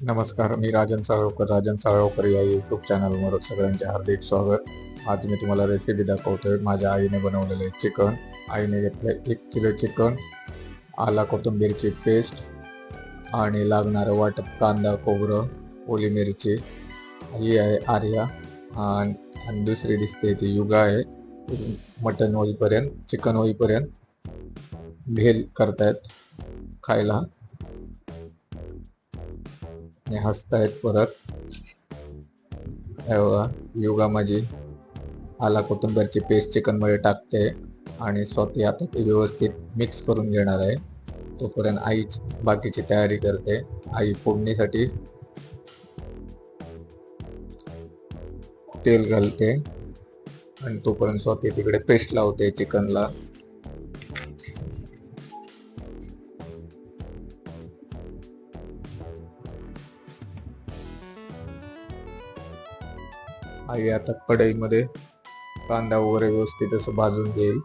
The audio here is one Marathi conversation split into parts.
नमस्कार मी राजन साळवकर राजन साळवकर या यूट्यूब चॅनलवर सगळ्यांचे हार्दिक स्वागत. आज मी तुम्हाला रेसिपी दाखवतोय. माझ्या आईने बनवलेले चिकन आईने घेतलं एक किलो चिकन आला कोथिंबीरची पेस्ट आणि लागणारं वाटप कांदा खोबरं ओली मिरची. ही आहे आर्या आणि दुसरी दिसते ती युगा आहे. मटन होईपर्यंत चिकन होईपर्यंत भेल करतायत खायला. आणि हसतायत परत. बघा योगा माझी आला कोथिंबीरची पेस्ट चिकनमध्ये टाकते आणि स्वतः आता ते व्यवस्थित मिक्स करून घेणार आहे. तोपर्यंत आई बाकीची तयारी करते. आई फोडणीसाठी तेल घालते आणि तोपर्यंत स्वतः तिकडे पेस्ट लावते चिकनला. आई आता कढईमध्ये कांदा वगैरे व्यवस्थित असं भाजून घेईल.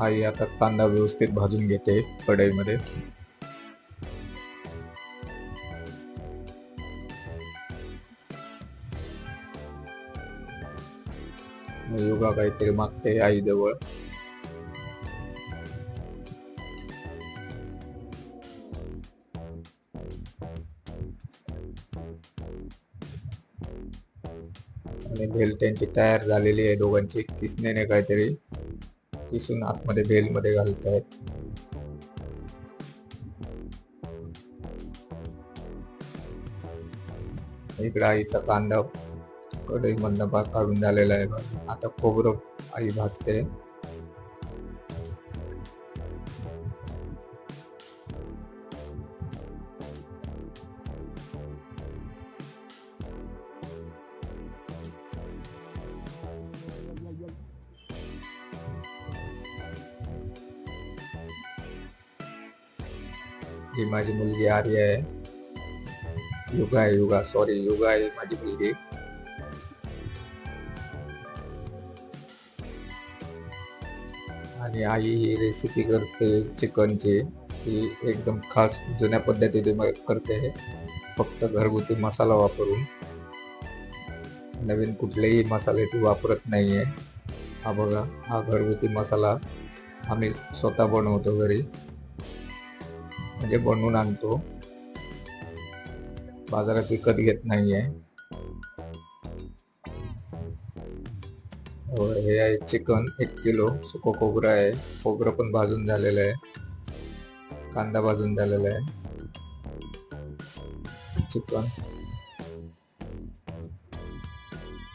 आई आता कांदा व्यवस्थित भाजून घेते कढईमध्ये. योगा काहीतरी मागते आईजवळ. आणि भेल त्यांची तयार झालेली आहे दोघांची. किसनेने काहीतरी किसून आतमध्ये भेल मध्ये घालतायत. इकडे आईचा कांदा कढईमधनं भाग काढून झालेला आहे आता खोबरं आई भाजते. ही माझी मुलगी आर्य आहे. युगा आहे युगा. सॉरी युगा आहे माझी मुलगी. आणि आई ही रेसिपी करते चिकनची. ती एकदम खास जुन्या पद्धतीने करते. फक्त घरगुती मसाला वापरून. नवीन कुठलेही मसाले ती वापरत नाही आहे हा बघा हा घरगुती मसाला आम्ही स्वतः बनवतो घरी. म्हणजे बनवून आणतो. बाजारात विकत घेत नाही आहे हे आहे चिकन एक किलो. सुको खोबरं आहे. खोबरं पण भाजून झालेलं आहे. कांदा भाजून झालेला आहे. चिकन.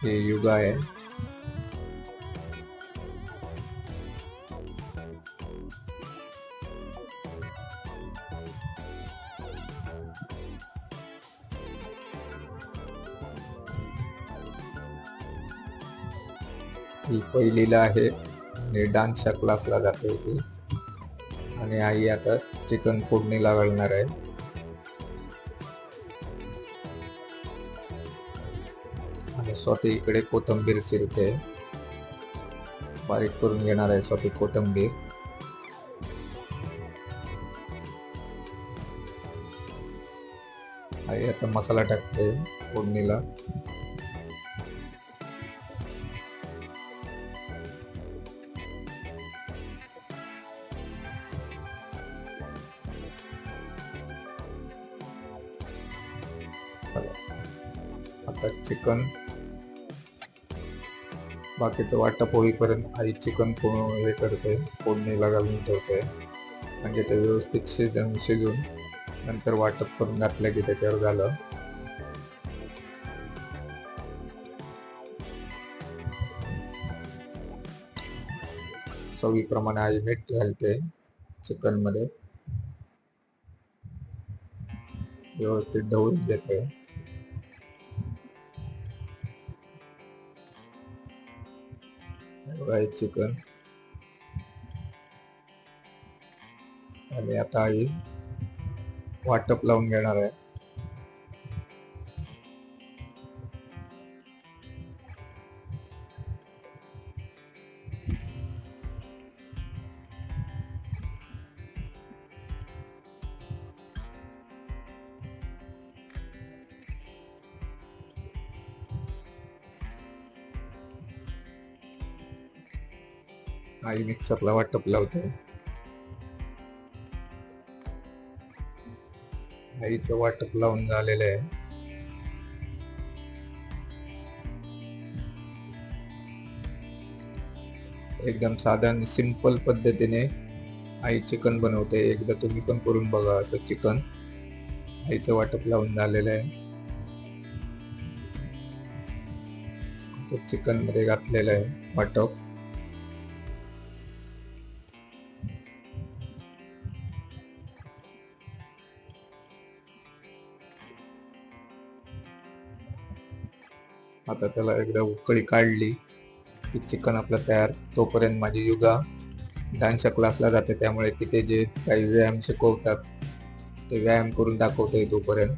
हे युगा आहे. ही पहिलीला आहे आणि डान्सच्या क्लासला जाते ती. आणि आई आता चिकन फोडणीला घालणार आहे. आणि स्वतः इकडे कोथंबीर चिरते. बारीक करून घेणार आहे स्वतः कोथंबीर. आई आता मसाला टाकते फोडणीला. आता चिकन. बाकीचं वाटप होईपर्यंत आई चिकन हे करते फोडणीला घालून ठेवते म्हणजे ते व्यवस्थित शिजून शिजून नंतर वाटप करून घातलं की त्याच्यावर झालं. चवीप्रमाणे आई मीठ घालते चिकनमध्ये. व्यवस्थित ढवळून घेते वाईट चिकन आणि आता आई वाटप लावून घेणार आहे. आई मिक्सरला वाटप लावते आईचं वाटप लावून झालेलं आहे. एकदम साधारण सिंपल पद्धतीने आई चिकन बनवते. एकदा तुम्ही पण करून बघा असं चिकन आईचं वाटप लावून झालेलं आहे. चिकनमध्ये घातलेलं आहे वाटप. आता त्याला एकदा उकळी काढली की चिकन आपलं तयार. तोपर्यंत माझी युगा डान्सच्या क्लासला जाते त्यामुळे तिथे जे काही व्यायाम शिकवतात ते व्यायाम करून दाखवते तोपर्यंत.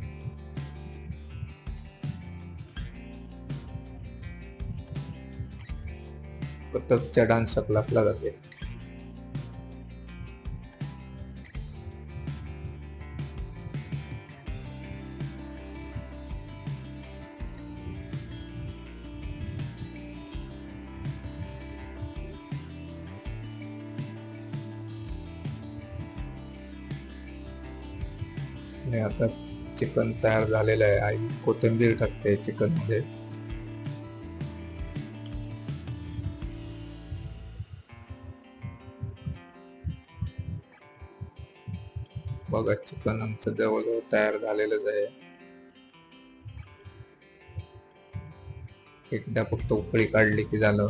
कथकच्या डान्सच्या क्लासला जाते. आणि आता चिकन तयार झालेलं आहे. आई कोथिंबीर टाकते चिकनमध्ये बघा चिकन आमचं जवळजवळ तयार झालेलंच आहे. एकदा फक्त उकळी काढली की झालं.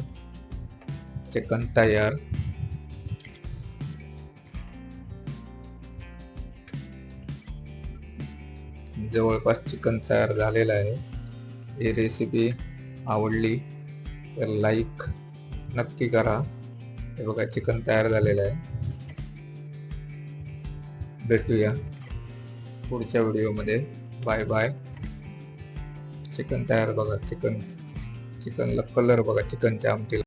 चिकन तयार. जवळपास चिकन तयार झालेलं आहे. ही रेसिपी आवडली तर लाईक नक्की करा. हे बघा चिकन तयार झालेलं आहे. भेटूया पुढच्या व्हिडिओमध्ये. बाय बाय चिकन तयार बघा चिकन. चिकनला कलर बघा चिकनच्या आमटीला.